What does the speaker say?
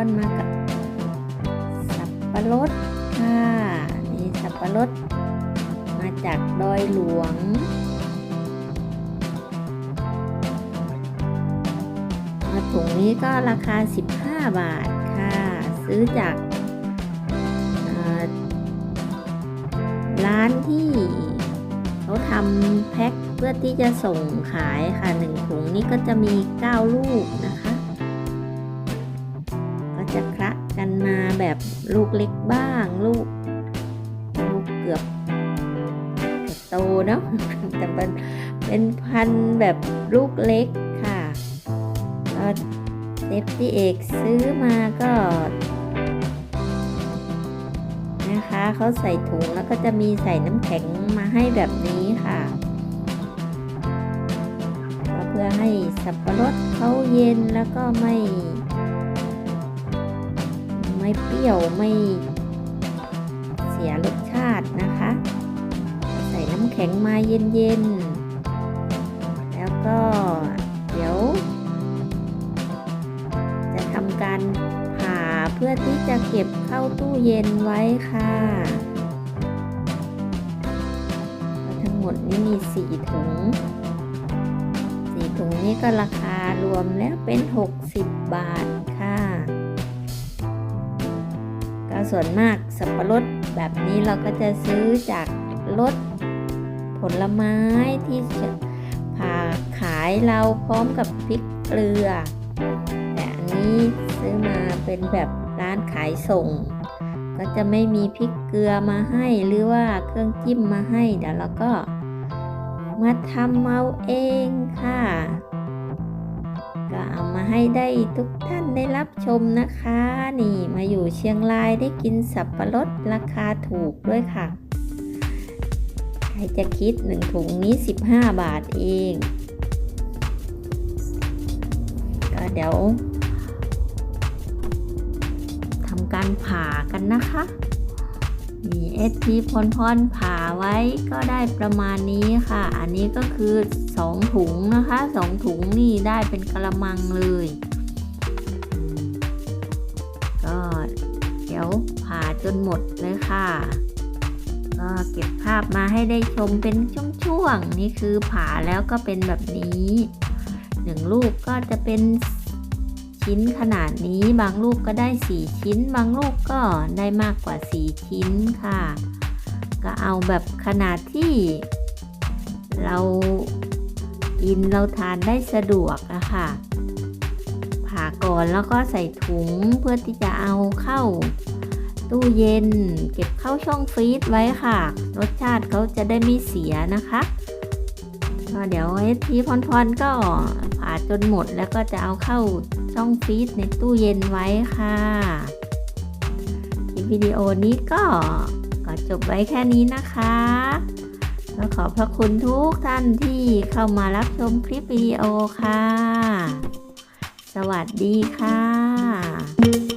อนมากับสับปะรดค่ะนี่สับปะรดมาจากดอยหลวงมาถุงนี้ก็ราคา 15 บาทค่ะ ซื้อจากร้านที่เขาทำแพ็คเพื่อที่จะส่งขายค่ะหนึ่งถุงนี้ก็จะมี 9 ลูกนะคะ แบบลูกเล็กบ้าง ลูกลูกเกือบเกือบโตเนาะแต่เป็นเป็นพันแบบลูกเล็กค่ะก็เซฟที่เอกซื้อมาก็นะคะเขาใส่ถุงแล้วก็จะมีใส่น้ำแข็งมาให้แบบนี้ค่ะเพื่อให้สับปะรดเขาเย็นแล้วก็ไม่ ไม่เปรี้ยวไม่เสียรสชาตินะคะ ใส่น้ำแข็งมาเย็นๆ แล้วก็เดี๋ยว จะทำการผ่าเพื่อที่จะเก็บเข้าตู้เย็นไว้ค่ะทั้งหมดนี่มีสี่ถุงสี่ถุงนี้ก็ราคารวมแล้วเป็น 60 บาทค่ะ ส่วนมากสับปะรดแบบนี้เราก็จะซื้อจากรถผลไม้ที่จะผ่าขายเราพร้อมกับพริกเกลือ แต่อันนี้ซื้อมาเป็นแบบร้านขายส่ง ก็จะไม่มีพริกเกลือมาให้หรือว่าเครื่องจิ้มมาให้เดี๋ยวเราก็มาทำเอาเองค่ะ ให้ได้ทุกท่านได้รับชมนะคะ นี่มาอยู่เชียงรายได้กินสับปะรดราคาถูกด้วยค่ะ ใครจะคิดหนึ่งถุงนี้ 15 บาทเอง ก็เดี๋ยวทำการผ่ากันนะคะนี่เอสทีพรพรผ่าไว้ก็ได้ประมาณนี้ค่ะ อันนี้ก็คือ 2 ถุงนะคะ 2 ถุงนี่ได้เป็นกระมังเลย ก็เดี๋ยวผ่าจนหมดเลยค่ะ ก็เก็บภาพมาให้ได้ชมเป็นช่วงๆ นี่คือผ่าแล้วก็เป็นแบบนี้หนึ่งลูกก็จะเป็นชิ้นขนาดนี้บางลูกก็ได้ 4 ชิ้น บางลูกก็ได้มากกว่า 4 ชิ้นค่ะ ก็เอาแบบขนาดที่เรา กินเราทานได้สะดวกอะค่ะ ผ่าก่อนแล้วก็ใส่ถุงเพื่อที่จะเอาเข้า ตู้เย็น เก็บเข้าช่องฟรีซไว้ค่ะ รสชาติเขาจะได้ไม่เสียนะคะก็เดี๋ยวเอทีพรพรก็ผ่าจนหมดแล้วก็จะเอาเข้าช่องฟรีซในตู้เย็นไว้ค่ะคลิปวิดีโอนี้ก็ก็จบไว้แค่นี้นะคะ อบพระคุณทุกท่านที่เข้ามารับชมคลิปวิดีโอค่ะ สวัสดีค่ะ